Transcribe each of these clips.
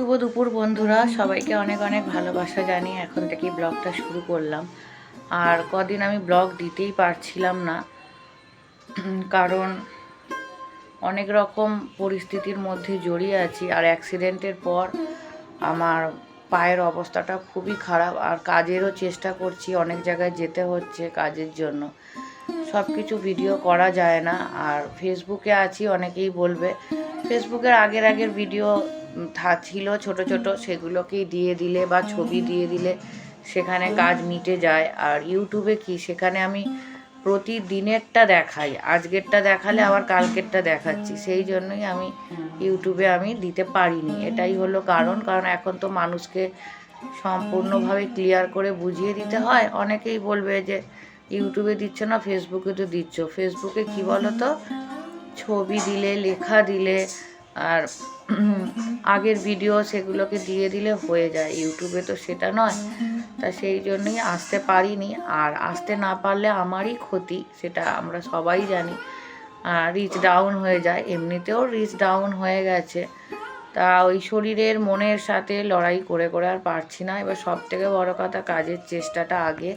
শুভ দুপুর বন্ধুরা। সবাইকে অনেক অনেক ভালোবাসা জানিয়ে এখন থেকেই ব্লগটা শুরু করলাম। আর কদিন আমি ব্লগ দিতেই পারছিলাম না। কারণ অনেক রকম পরিস্থিতির মধ্যে জড়িয়ে আছি। আর অ্যাক্সিডেন্টের পর আমার পায়ের অবস্থাটা খুবই খারাপ। আর কাজেরও চেষ্টা করছি, অনেক জায়গায় যেতে হচ্ছে কাজের জন্য। সব কিছু ভিডিও করা যায় না। আর ফেসবুকে আছি, অনেকেই বলবে। ফেসবুকের আগের আগের ভিডিও ছিল ছোট ছোট, সেগুলোকেই দিয়ে দিলে বা ছবি দিয়ে দিলে সেখানে কাজ মিটে যায়। আর ইউটিউবে কি, সেখানে আমি প্রতিদিনেরটা দেখাই, আজকেরটা দেখালে আবার কালকেরটা দেখাচ্ছি। সেই জন্যই আমি ইউটিউবে আমি দিতে পারিনি। এটাই হলো কারণ কারণ এখন তো মানুষকে সম্পূর্ণভাবে ক্লিয়ার করে বুঝিয়ে দিতে হয়। অনেকেই বলবে যে, ইউটিউবে দিচ্ছ না, ফেসবুকে তো দিচ্ছ। ফেসবুকে কি বলো তো ছবি দিলে, লেখা দিলে আর আগের ভিডিও সেগুলোকে দিয়ে দিলে হয়ে যায়। ইউটিউবে তো সেটা নয়। তা সেই জন্যই আসতে পারিনি। আর আসতে না পারলে আমারই ক্ষতি, সেটা আমরা সবাই জানি। রিচ ডাউন হয়ে যায়। এমনিতেও রিচ ডাউন হয়ে গেছে। তা ওই শরীরের মনের সাথে লড়াই করে করে আর পারছি না। এবার সব থেকে বড়ো কথা, কাজের চেষ্টাটা আগে।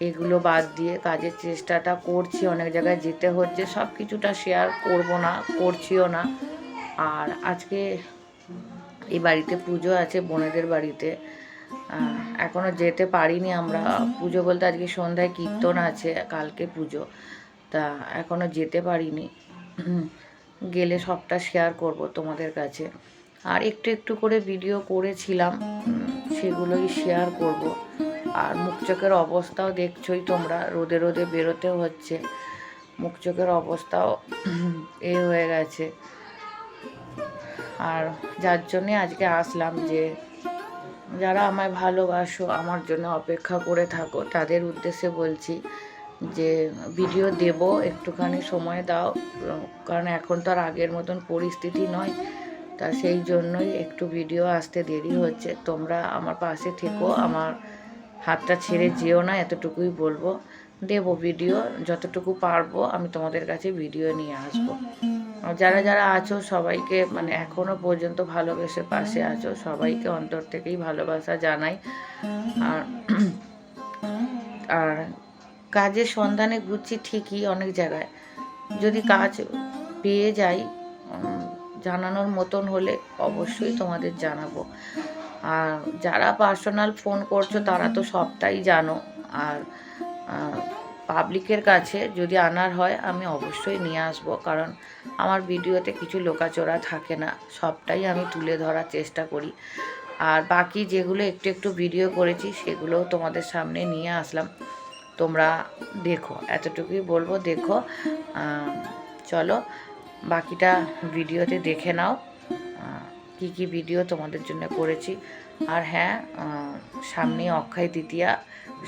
এগুলো বাদ দিয়ে কাজের চেষ্টাটা করছি। অনেক জায়গায় যেতে হচ্ছে। সব কিছুটা শেয়ার করব না, করছিও না। আর আজকে এই বাড়িতে পুজো আছে বোনেদের বাড়িতে। আহ, এখনও যেতে পারিনি আমরা। পুজো বলতে আজকে সন্ধ্যায় কীর্তন আছে কালকে পুজো। তা এখনও যেতে পারিনি। গেলে সবটা শেয়ার করব তোমাদের কাছে। আর একটু একটু করে ভিডিও করেছিলাম সেগুলোই শেয়ার করব। আর মুখ চোখের অবস্থাও দেখছোই তোমরা রোদে রোদে বেরোতেও হচ্ছে। মুখ চোখের অবস্থাও এ হয়ে গেছে। আর যার জন্যে আজকে আসলাম যে যারা আমায় ভালোবাসো, আমার জন্য অপেক্ষা করে থাকো। তাদের উদ্দেশ্যে বলছি যে ভিডিও দেব, একটুখানি সময় দাও। কারণ এখন তো আর আগের মতন পরিস্থিতি নয়। তা সেই জন্যই একটু ভিডিও আসতে দেরি হচ্ছে। তোমরা আমার পাশে থেকো, আমার হাতটা ছেড়ে যেও না, এতটুকুই বলব। দেব ভিডিও যতটুকু পারব আমি তোমাদের কাছে ভিডিও নিয়ে আসব। যারা যারা আছো, সবাইকে মানে এখনও পর্যন্ত ভালোবেসে পাশে আছো, সবাইকে অন্তর থেকেই ভালোবাসা জানাই। আর আর কাজের সন্ধানে ঘুরছি ঠিকই অনেক জায়গায়। যদি কাজ পেয়ে যাই জানানোর মতন হলে অবশ্যই তোমাদের জানাব। আর যারা পার্সোনাল ফোন করছ, তারা তো সবটাই জানো। আর পাবলিকের কাছে যদি আনার হয়, আমি অবশ্যই নিয়ে আসব। কারণ আমার ভিডিওতে কিছু লোকাচোরা থাকে না। সবটাই আমি তুলে ধরার চেষ্টা করি। আর বাকি যেগুলো একটু একটু ভিডিও করেছি, সেগুলোও তোমাদের সামনে নিয়ে আসলাম। তোমরা দেখো, এতটুকুই বলব, দেখো। চলো, বাকিটা ভিডিওতে দেখে নাও। কি কি ভিডিও তোমাদের জন্য করেছি। আর হ্যাঁ সামনে অক্ষয় তৃতীয়া।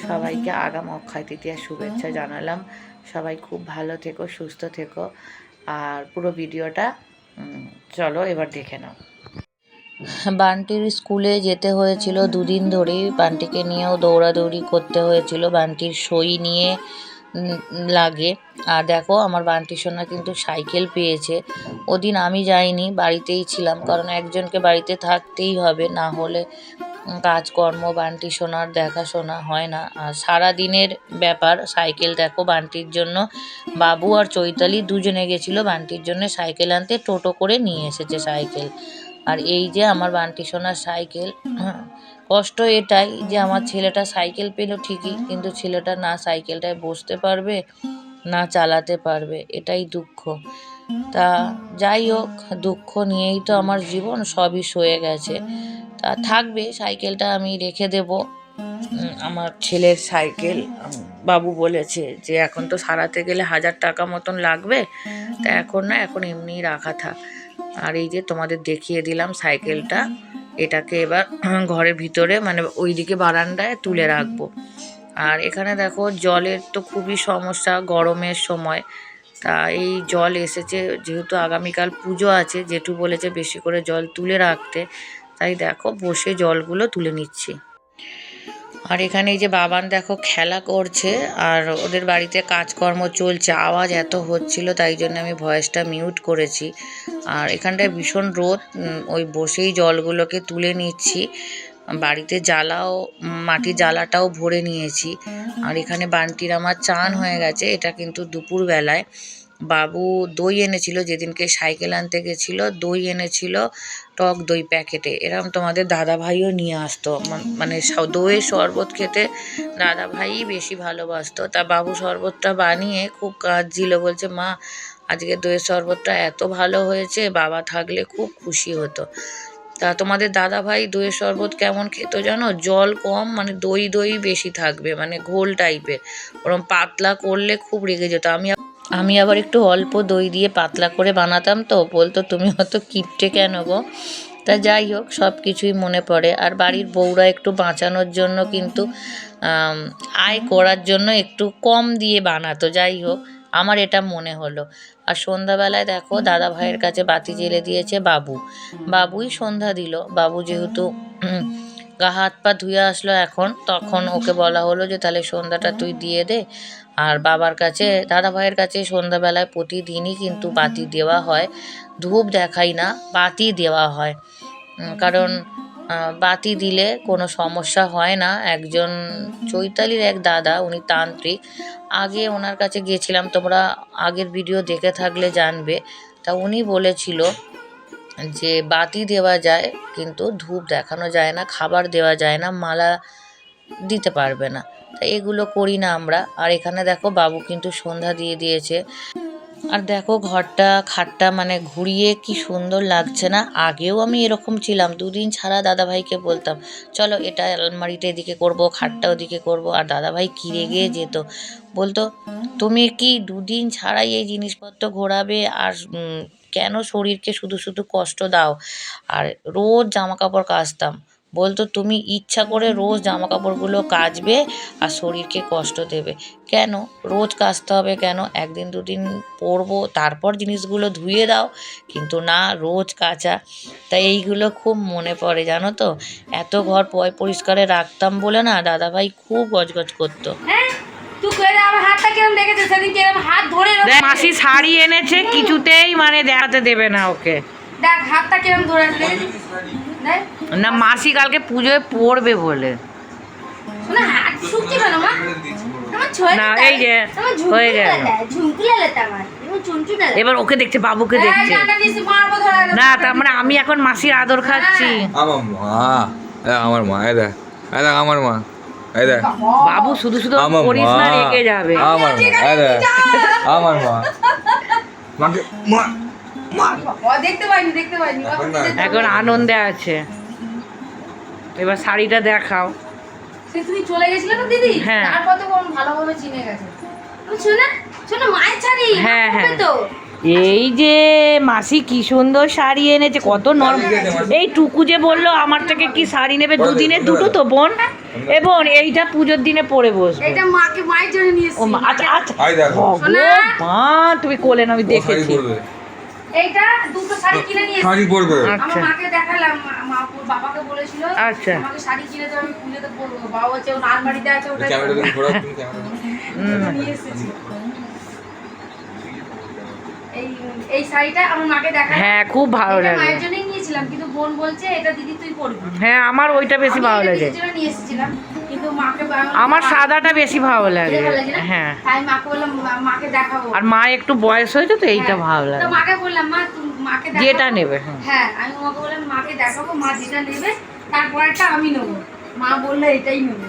সবাইকে আগাম অক্ষয় তৃতীয়া শুভেচ্ছা জানালাম। সবাই খুব ভালো থেকো, সুস্থ থেকো। আর পুরো ভিডিওটা চলো এবার দেখে নাও। বান্টির স্কুলে যেতে হয়েছিল দুদিন ধরেই। বান্টিকে নিয়েও দৌড়াদৌড়ি করতে হয়েছিল। বান্টির সই নিয়ে লাগে। আর দেখো, আমার বান্টি সোনা কিন্তু সাইকেল পেয়েছে। ওদিন আমি যাইনি, বাড়িতেই ছিলাম। কারণ একজনকে বাড়িতে থাকতেই হবে। না হলে কাজকর্ম, বান্টি সোনার দেখাশোনা হয় না। আর সারা দিনের ব্যাপার, সাইকেল দেখো বান্টির জন্য। বাবু আর চৈতালি দুজনে গেছিল বান্টির জন্য সাইকেল আনতে, টোটো করে নিয়ে এসেছে সাইকেল। আর এই যে আমার বান্টি সোনার সাইকেল, কষ্ট এটাই যে আমার ছেলেটা সাইকেল পেল ঠিকই, কিন্তু ছেলেটা না সাইকেলটায় বসতে পারবে, না চালাতে পারবে, এটাই দুঃখ। তা যাই হোক, দুঃখ নিয়েই তো আমার জীবন, সবই সয়ে গেছে। তা থাকবে, সাইকেলটা আমি রেখে দেব। আমার ছেলের সাইকেল বাবু বলেছে যে এখন তো সারাতে গেলে হাজার টাকা মতন লাগবে। তা এখন না, এখন এমনিই রাখা থাক। আর এই যে তোমাদের দেখিয়ে দিলাম সাইকেলটা, এটাকে এবার ঘরের ভিতরে মানে ওইদিকে বারান্দায় তুলে রাখব। আর এখানে দেখো, জলের তো খুবই সমস্যা, গরমের সময়। তা এই জল এসেছে, যেহেতু আগামীকাল পুজো আছে, জেঠু বলেছে বেশি করে জল তুলে রাখতে। তাই দেখো, বসে জলগুলো তুলে নিচ্ছি। আর এখানে এই যে বাবান দেখো খেলা করছে, আর ওদের বাড়িতে কাজকর্ম চলছে, আওয়াজ এত হচ্ছিল, তাই জন্য আমি ভয়েসটা মিউট করেছি। আর এখানটায় ভীষণ রোদ ওই বসেই জলগুলোকে তুলে নিচ্ছি। বাড়িতে জ্বালাও মাটির জ্বালাটাও ভরে নিয়েছি। আর এখানে বান্টির আমার চান হয়ে গেছে, এটা কিন্তু দুপুর বেলায় বাবু দই এনেছিল, যেদিনকে সাইকেল আনতে গেছিল, দই এনেছিল, টক দই প্যাকেটে। এরকম তোমাদের দাদা ভাইও নিয়ে আসতো। মানে দইয়ের শরবত খেতে দাদা ভাইই বেশি ভালোবাসতো। তা বাবু শরবতটা বানিয়ে খুব কাঁদছিল, বলছে, মা, আজকে দইয়ের শরবতটা এত ভালো হয়েছে, বাবা থাকলে খুব খুশি হতো। তা তোমাদের দাদা ভাই দইয়ের শরবত কেমন খেতো জানো? জল কম মানে দই দই বেশি থাকবে মানে ঘোল টাইপের। ওরম পাতলা করলে খুব রেগে যেত। আমি আমি আবার একটু অল্প দই দিয়ে পাতলা করে বানাতাম তো, বলতো তুমি অত কিপটে কেন গো? তা যাই হোক, সব কিছুই মনে পড়ে। আর বাড়ির বউরা একটু বাঁচানোর জন্য কিন্তু আয় করার জন্য একটু কম দিয়ে বানাতো, যাই হোক, আমার এটা মনে হলো। আর সন্ধ্যাবেলায় দেখো দাদা ভাইয়ের কাছে বাতি জেলে দিয়েছে বাবু। বাবুই সন্ধ্যা দিল। বাবু যেহেতু গা হাত পা ধুয়ে আসলো এখন, তখন ওকে বলা হলো যে, তাহলে সন্ধ্যাটা তুই দিয়ে দে। আর বাবার কাছে, দাদা ভাইয়ের কাছে সন্ধ্যাবেলায় প্রতিদিনই কিন্তু বাতি দেওয়া হয়। ধূপ দেখাই না, বাতি দেওয়া হয়। কারণ বাতি দিলে কোনো সমস্যা হয় না। একজন চৈতালির এক দাদা, উনি তান্ত্রিক। আগে ওনার কাছে গিয়েছিলাম, তোমরা আগের ভিডিও দেখে থাকলে জানবে। তা উনি বলেছিল যে, বাতি দেওয়া যায়, কিন্তু ধূপ দেখানো যায় না, খাবার দেওয়া যায় না, মালা দিতে পারবে না। এগুলো করি না আমরা। আর এখানে দেখো বাবু কিন্তু সন্ধ্যা দিয়ে দিয়েছে। আর দেখো ঘরটা, খাটটা মানে ঘুরিয়ে কি সুন্দর লাগছে না। আগেও আমি এরকম ছিলাম, দুদিন ছাড়া দাদাভাইকে বলতাম, চলো এটা আলমারিটা এদিকে করব, খাটটা ওদিকে করব। আর দাদাভাই কি রেগে যেত, বলতো, তুমি কি দুদিন ছাড়াই এই জিনিসপত্র ঘোরাবে? আর কেন শরীরকে শুধু শুধু কষ্ট দাও? আর রোজ জামা কাপড় কাচতাম। বলতো তুমি ইচ্ছা করে রোজ জামা কাপড়গুলো কাচবে আর শরীরকে কষ্ট দেবে। কেন? রোজ কাচতে হবে কেন? একদিন দুদিন পরবো তারপর জিনিসগুলো ধুয়ে দাও। কিন্তু না রোজ কাচা। তাই এইগুলো খুব মনে পড়ে জানো তো? এত ঘর পয় পরিষ্কারে রাখতাম বলে না দাদাভাই খুব গজগজ করতো। হ্যাঁ তুই করে আমার হাতটা কিরম দেখেছিস? সেদিন কিরম হাত ধরে এরম মাসি শাড়ি এনেছে কিছুতেই মানে দেখাতে দেবে না ওকে। দেখ হাতটা কিরম ধরে না মাসি কালকে পুজোয় পড়বে বলে। না, এই যে, হয়ে গেল। এবার ওকে দেখছে বাবুকে দেখছে। না তার মানে আমি এখন মাসির আদর খাচ্ছি। আমার মা এ আমার মা এ দেখ আমার মা এ দেখ। বাবু শুধু শুধু আমার করিস না রেখে যাবে। আমার মা আমার মা। মাকে মা এখন না। আনন্দে আছে। এবার শাড়িটা দেখাও। সে তুমি চলে গেছিলে তো দিদি? হ্যাঁ। তারপর তো ভালোভাবে চিনে গেছে। তুমি শোনা শোনা মায়ের ছাড়ি হ্যাঁ, হ্যাঁ। তো। এই যে মাসি কি সুন্দর শাড়ি এনেছে কত নরম। এই টুকু যে বলল আমার থেকে কি শাড়ি নেবে? দুদিনে দুটো তো বোন? এ বোন এইটা পুজোর দিনে পরে বসবো। এটা মাকে মায়ের জন্য নিয়ে মা আচ্ছা আচ্ছা। তুমি কোলে না আমি দেখেছি। এইটা দুটো শাড়ি কিনে নিয়ে এসেছি শাড়ি পরবে। আমার আচ্ছা। মাকে দেখালাম মা- মা ওর বাবাকে বলেছিল আচ্ছা। আমাকে শাড়ি কিনে দেবে আমি পুজোতে পরবো। বাবা হচ্ছে ওর আলমারিতে আছে ওটা ক্যামেরা তুমি ঘোরাও তুমি ক্যামেরা নিয়ে এসেছি। এই এই শাড়িটা আমার মাকে দেখালাম। হ্যাঁ খুব ভালো এটা লাগে। মায়ের জন্যই নিয়েছিলাম কিন্তু বোন বলছে এটা দিদি তুই পরবি। হ্যাঁ আমার ওইটা বেশি ভালো লাগে। নিয়ে এসেছিলাম। আমার সাদাটা বেশি ভালো লাগে? হ্যাঁ। আর মা একটু বয়স হয়েছে তো এইটা হ্যাঁ। ভালো লাগে। মাকে বললাম মা মাকে যেটা নেবে হ্যাঁ। হ্যাঁ আমি মাকে বললাম মাকে দেখাবো মা যেটা নেবে তারপরটা আমি নেব। মা বলল এটাই নেব।